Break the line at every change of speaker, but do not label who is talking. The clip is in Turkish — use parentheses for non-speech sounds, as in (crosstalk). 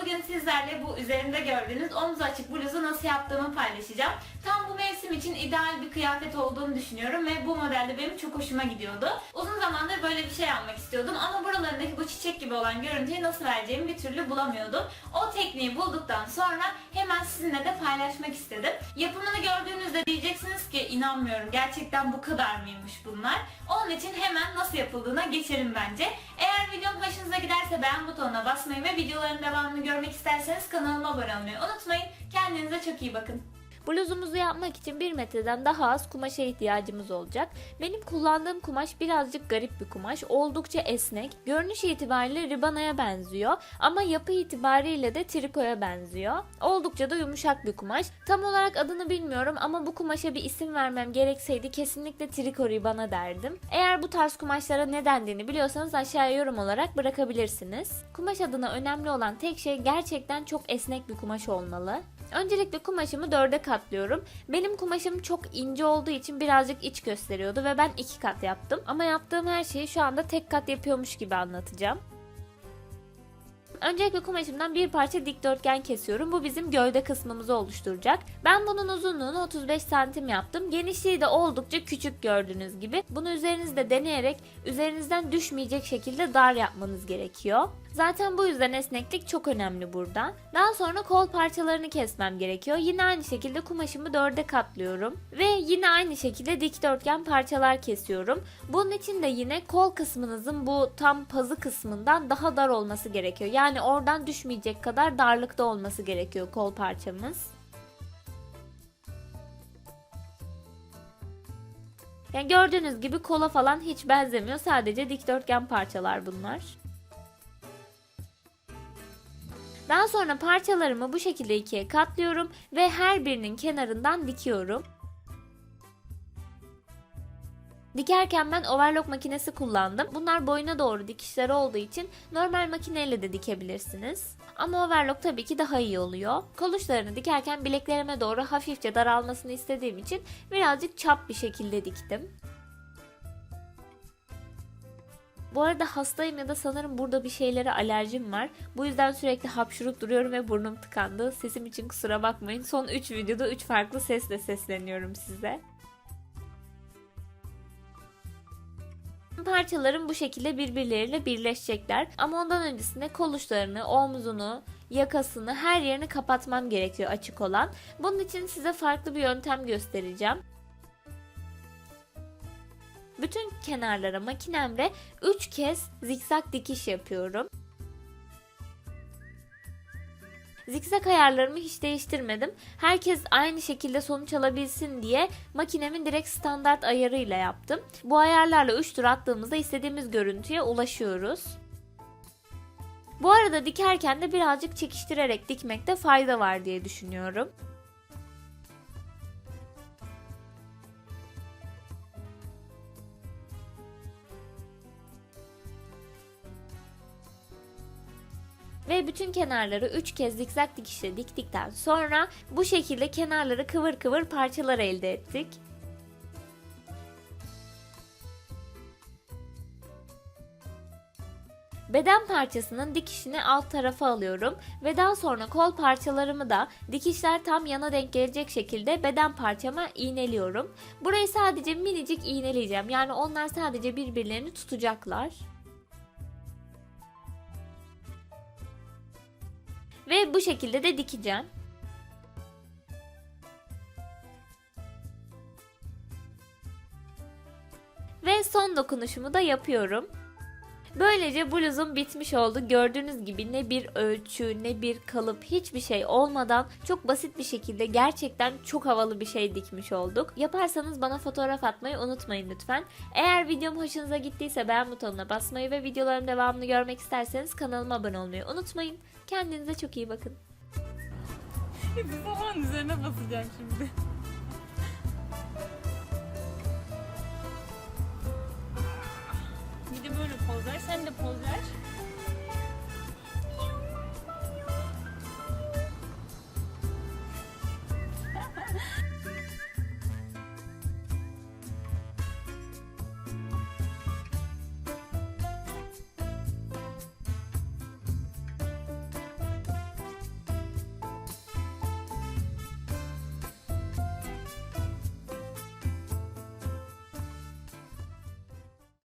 bugün sizlerle bu üzerinde gördüğünüz omuz açık bluzu nasıl yaptığımı paylaşacağım. Tam bu mevsim için ideal bir kıyafet olduğunu düşünüyorum ve bu modelde benim çok hoşuma gidiyordu. Uzun zamandır böyle bir şey almak istiyordum ama buralarındaki bu çiçek gibi olan görüntüyü nasıl vereceğimi bir türlü bulamıyordum. O tekniği bulduktan sonra hemen sizinle de paylaşmak istedim. Yapımını gördüğünüzde diyeceksiniz ki inanmıyorum gerçekten bu kadar mıymış bunlar. Onun için hemen nasıl yapıldığına geçelim bence. Eğer videom hoşunuza giderse beğen butonuna basmayı ve videoların devamını görmek isterseniz kanalıma abone olmayı unutmayın. Kendinize çok iyi bakın.
Bluzumuzu yapmak için 1 metreden daha az kumaşa ihtiyacımız olacak. Benim kullandığım kumaş birazcık garip bir kumaş. Oldukça esnek. Görünüş itibariyle ribanaya benziyor ama yapı itibariyle de trikoya benziyor. Oldukça da yumuşak bir kumaş. Tam olarak adını bilmiyorum ama bu kumaşa bir isim vermem gerekseydi kesinlikle triko ribana derdim. Eğer bu tarz kumaşlara ne dendiğini biliyorsanız aşağıya yorum olarak bırakabilirsiniz. Kumaş adına önemli olan tek şey gerçekten çok esnek bir kumaş olmalı. Öncelikle kumaşımı dörde katlıyorum. Benim kumaşım çok ince olduğu için birazcık iç gösteriyordu ve ben iki kat yaptım. Ama yaptığım her şeyi şu anda tek kat yapıyormuş gibi anlatacağım. Öncelikle kumaşımdan bir parça dikdörtgen kesiyorum. Bu bizim gövde kısmımızı oluşturacak. Ben bunun uzunluğunu 35 santim yaptım. Genişliği de oldukça küçük gördüğünüz gibi. Bunu üzerinizde deneyerek üzerinizden düşmeyecek şekilde dar yapmanız gerekiyor. Zaten bu yüzden esneklik çok önemli burada. Daha sonra kol parçalarını kesmem gerekiyor. Yine aynı şekilde kumaşımı dörde katlıyorum. Ve yine aynı şekilde dikdörtgen parçalar kesiyorum. Bunun için de yine kol kısmınızın bu tam pazı kısmından daha dar olması gerekiyor. Yani oradan düşmeyecek kadar darlıkta olması gerekiyor kol parçamız. Yani gördüğünüz gibi kola falan hiç benzemiyor. Sadece dikdörtgen parçalar bunlar. Daha sonra parçalarımı bu şekilde ikiye katlıyorum ve her birinin kenarından dikiyorum. Dikerken ben overlock makinesi kullandım. Bunlar boyuna doğru dikişleri olduğu için normal makineyle de dikebilirsiniz. Ama overlock tabii ki daha iyi oluyor. Kol uçlarını dikerken bileklerime doğru hafifçe daralmasını istediğim için birazcık çap bir şekilde diktim. Bu arada hastayım ya da sanırım burada bir şeylere alerjim var. Bu yüzden sürekli hapşurup duruyorum ve burnum tıkandı. Sesim için kusura bakmayın. Son 3 videoda 3 farklı sesle sesleniyorum size. Parçalarım bu şekilde birbirleriyle birleşecekler. Ama ondan öncesinde kol uçlarını, omzunu, yakasını, her yerini kapatmam gerekiyor açık olan. Bunun için size farklı bir yöntem göstereceğim. Bütün kenarlara makinemle 3 kez zikzak dikiş yapıyorum. Zikzak ayarlarımı hiç değiştirmedim. Herkes aynı şekilde sonuç alabilsin diye makinemin direkt standart ayarıyla yaptım. Bu ayarlarla 3 tur attığımızda istediğimiz görüntüye ulaşıyoruz. Bu arada dikerken de birazcık çekiştirerek dikmekte fayda var diye düşünüyorum. Ve bütün kenarları 3 kez zikzak dikişle diktikten sonra bu şekilde kenarları kıvır kıvır parçalar elde ettik. Beden parçasının dikişini alt tarafa alıyorum ve daha sonra kol parçalarımı da dikişler tam yana denk gelecek şekilde beden parçama iğneliyorum. Burayı sadece minicik iğneleyeceğim. Yani onlar sadece birbirlerini tutacaklar. Ve bu şekilde de dikeceğim. Ve son dokunuşumu da yapıyorum. Böylece bluzum bitmiş oldu. Gördüğünüz gibi ne bir ölçü ne bir kalıp hiçbir şey olmadan çok basit bir şekilde gerçekten çok havalı bir şey dikmiş olduk. Yaparsanız bana fotoğraf atmayı unutmayın lütfen. Eğer videom hoşunuza gittiyse beğen butonuna basmayı ve videoların devamını görmek isterseniz kanalıma abone olmayı unutmayın. Kendinize çok iyi bakın. (laughs)
Babanın üzerine basacağım şimdi. Poz ver. Sen de poz ver.